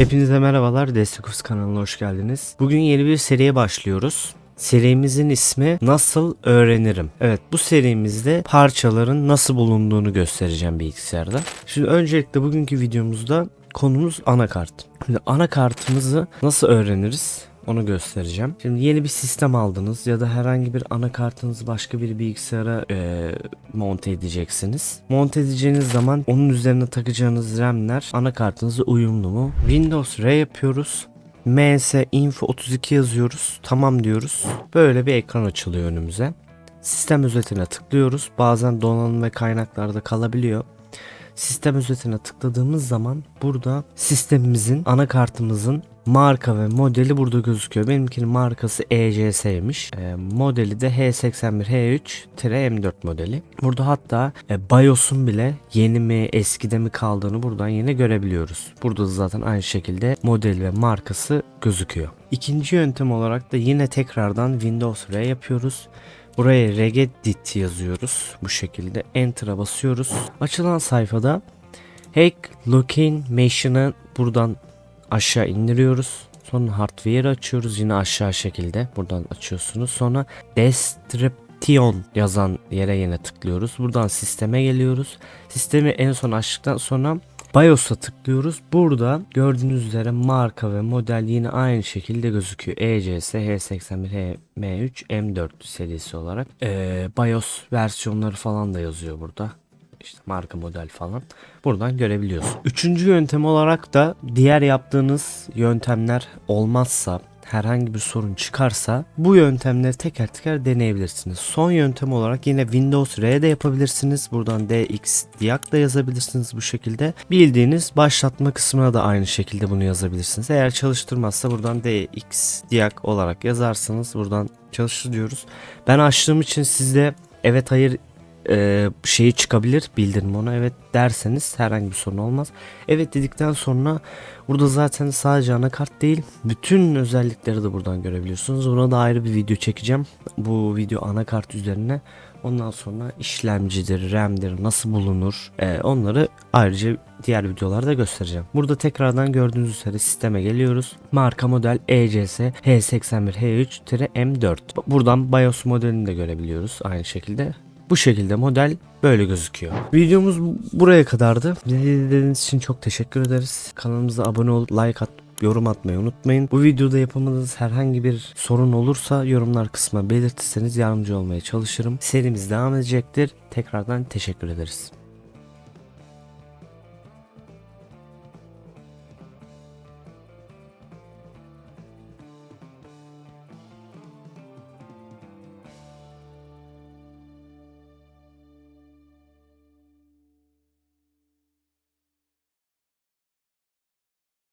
Hepinize merhabalar, Destikus kanalına hoş geldiniz. Bugün yeni bir seriye başlıyoruz. Serimizin ismi Nasıl Öğrenirim. Evet bu serimizde parçaların nasıl bulunduğunu göstereceğim bilgisayarda. Şimdi öncelikle bugünkü videomuzda konumuz anakart. Şimdi anakartımızı nasıl öğreniriz? Onu göstereceğim. Şimdi yeni bir sistem aldınız ya da herhangi bir anakartınızı başka bir bilgisayara eee, monte edeceksiniz. Monte edeceğiniz zaman onun üzerine takacağınız RAM'ler anakartınıza uyumlu mu? Windows R yapıyoruz. ms info 32 yazıyoruz. Tamam diyoruz. Böyle bir ekran açılıyor önümüze. Sistem özetine tıklıyoruz. Bazen donanım ve kaynaklarda kalabiliyor. Sistem özetine tıkladığımız zaman burada sistemimizin anakartımızın marka ve modeli burada gözüküyor. Benimkinin markası ECS'ymiş. E, modeli de H81H3-M4 modeli. Burada hatta e, BIOS'un bile yeni mi eskide mi kaldığını buradan yine görebiliyoruz. Burada da zaten aynı şekilde model ve markası gözüküyor. İkinci yöntem olarak da yine tekrardan Windows R yapıyoruz. Buraya regedit yazıyoruz. Bu şekilde Enter'a basıyoruz. Açılan sayfada Hack Looking Machine'ı buradan aşağı indiriyoruz. Sonra hardware açıyoruz yine aşağı şekilde. Buradan açıyorsunuz. Sonra Description yazan yere yine tıklıyoruz. Buradan sisteme geliyoruz. Sistemi en son açtıktan sonra BIOS'a tıklıyoruz. Burada gördüğünüz üzere marka ve model yine aynı şekilde gözüküyor. ECS H81 M3 M4 serisi olarak. Ee, BIOS versiyonları falan da yazıyor burada. İşte marka model falan. Buradan görebiliyorsun. Üçüncü yöntem olarak da diğer yaptığınız yöntemler olmazsa herhangi bir sorun çıkarsa bu yöntemleri teker teker deneyebilirsiniz. Son yöntem olarak yine Windows R'de yapabilirsiniz. Buradan DX Diag da yazabilirsiniz bu şekilde. Bildiğiniz başlatma kısmına da aynı şekilde bunu yazabilirsiniz. Eğer çalıştırmazsa buradan DX Diag olarak yazarsanız buradan çalıştır diyoruz. Ben açtığım için sizde evet hayır e, şeyi çıkabilir bildirim ona evet derseniz herhangi bir sorun olmaz. Evet dedikten sonra burada zaten sadece anakart değil bütün özellikleri de buradan görebiliyorsunuz. Buna da ayrı bir video çekeceğim. Bu video anakart üzerine. Ondan sonra işlemcidir, RAM'dir, nasıl bulunur e, onları ayrıca diğer videolarda göstereceğim. Burada tekrardan gördüğünüz üzere sisteme geliyoruz. Marka model ECS H81H3-M4. Buradan BIOS modelini de görebiliyoruz aynı şekilde. Bu şekilde model böyle gözüküyor. Videomuz buraya kadardı. Bizi izlediğiniz için çok teşekkür ederiz. Kanalımıza abone olup like at yorum atmayı unutmayın. Bu videoda yapamadığınız herhangi bir sorun olursa yorumlar kısmına belirtirseniz yardımcı olmaya çalışırım. Serimiz devam edecektir. Tekrardan teşekkür ederiz.